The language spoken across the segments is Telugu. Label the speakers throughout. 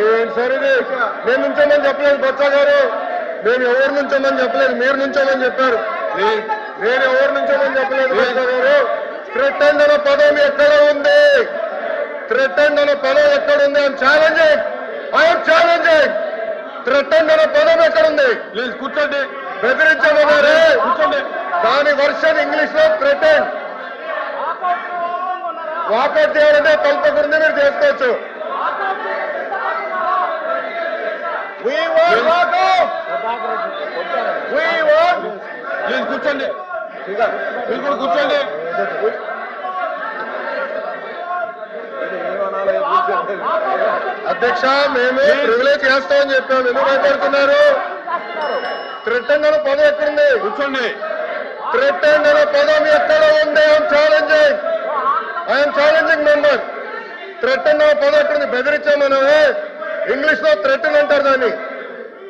Speaker 1: ఏం సార్ ఇది నేను నుంచోమని చెప్పలేదు బొత్స గారు. నేను ఎవరు నుంచోమని చెప్పలేదు మీరు నుంచోమని చెప్పారు. నేను ఎవరు నుంచోమని చెప్పలేదు బొత్స గారు. థ్రెటెండ్ అనే పదం ఎక్కడ ఉంది? థ్రెటెండ్ అనే పదం ఎక్కడ ఉంది? I'm challenging. I'm challenging. Threatened అనే పదం ఎక్కడ ఉంది?
Speaker 2: లేదు కూర్చోండి.
Speaker 1: బెదిరించమన్నారే
Speaker 2: కూర్చోండి.
Speaker 1: దాని వర్షన్ ఇంగ్లీష్లో థ్రెటెండ్ వాకౌట్ చేయాలంటే తలపకుండా మీరు చేసుకోవచ్చు. We want walkout. We want.
Speaker 2: లేదు కూర్చోండి. మీరు కూడా కూర్చోండి.
Speaker 1: అధ్యక్ష మేము ప్రివిలేజ్ చేస్తామని చెప్పాము. ఎందుకు భయపడుతున్నారు థ్రెటెండ్ అనే పదం ఎక్కడుంది?
Speaker 2: కూర్చోండి.
Speaker 1: థ్రెటెండ్ అనే పదం ఎక్కడ ఉంది? I'm challenging I'm challenging member threatened అనే పదం ఎక్కడుంది? బెదిరించామనమే ఇంగ్లీష్లో థ్రెటన్ అంటారు దాన్ని.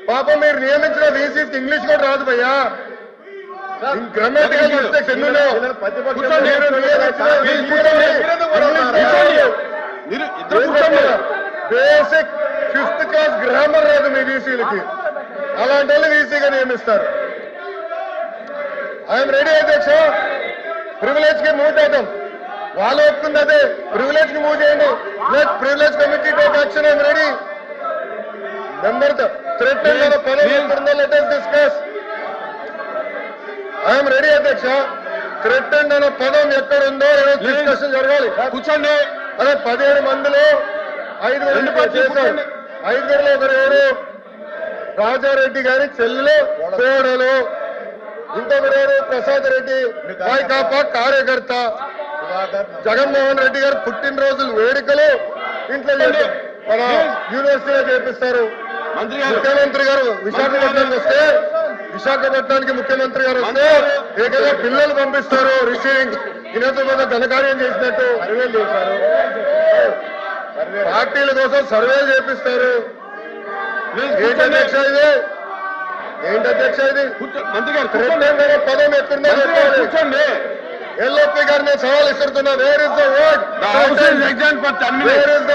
Speaker 1: పాపం మీరు నియమించిన వీసీకి ఇంగ్లీష్ కూడా రాదు భయ్యా. గ్రామాటికల్ మిస్టేక్స్ ఎన్ని ఉన్నాయో బేసిక్ ఫిఫ్త్ క్లాస్ గ్రామర్ రాదు మీ వీసీలకి అలాంటి వాళ్ళు వీసీగా నియమిస్తారు. ఐఎమ్ రెడీ అధ్యక్ష. ప్రివిలేజ్కి మూవ్ చేద్దాం. వాళ్ళు ఒప్పుకుంది అదే. ప్రివిలేజ్కి మూవ్ చేయండి. Privilege committee take action I'm ready number threat పదం ఎక్కడుందో లెట్ డిస్కస్ ఐఎమ్ రెడీ అధ్యక్ష. థ్రెట్ అనే పదం ఎక్కడుందో డిస్కషన్ జరగాలి.
Speaker 2: కూర్చోండి.
Speaker 1: అదే పదిహేడు మందిలో ఐదుగురు చేశారు. ఐదుగురులో ఒకరు ఎవరు? రాజారెడ్డి గారి చెల్లెలు కోడలు. ఇంకొకరు ఎవరు? ప్రసాద్ రెడ్డి. వైకాపా కార్యకర్త. జగన్మోహన్ రెడ్డి గారు పుట్టినరోజులు వేడుకలు. ఇంట్లో యూనివర్సిటీలో చేపిస్తారు. ముఖ్యమంత్రి గారు విశాఖపట్నానికి వస్తే విశాఖపట్నానికి ముఖ్యమంత్రి గారు వస్తే ఏకంగా పిల్లలు పంపిస్తారు. రిసీవింగ్ పెద్ద ఘనకార్యం చేసినట్టు సర్వేలు చేశారు. పార్టీల కోసం సర్వేలు చేపిస్తారు. ఏంటి అధ్యక్ష ఇది? ఏంటి అధ్యక్ష ఇది?
Speaker 2: మంత్రి గారు
Speaker 1: పదం చెప్పాలి
Speaker 2: కూర్చోండి.
Speaker 1: ఎల్ఓపి గారిని సవాల్ ఇస్తున్నా వేర్ ఇస్ ద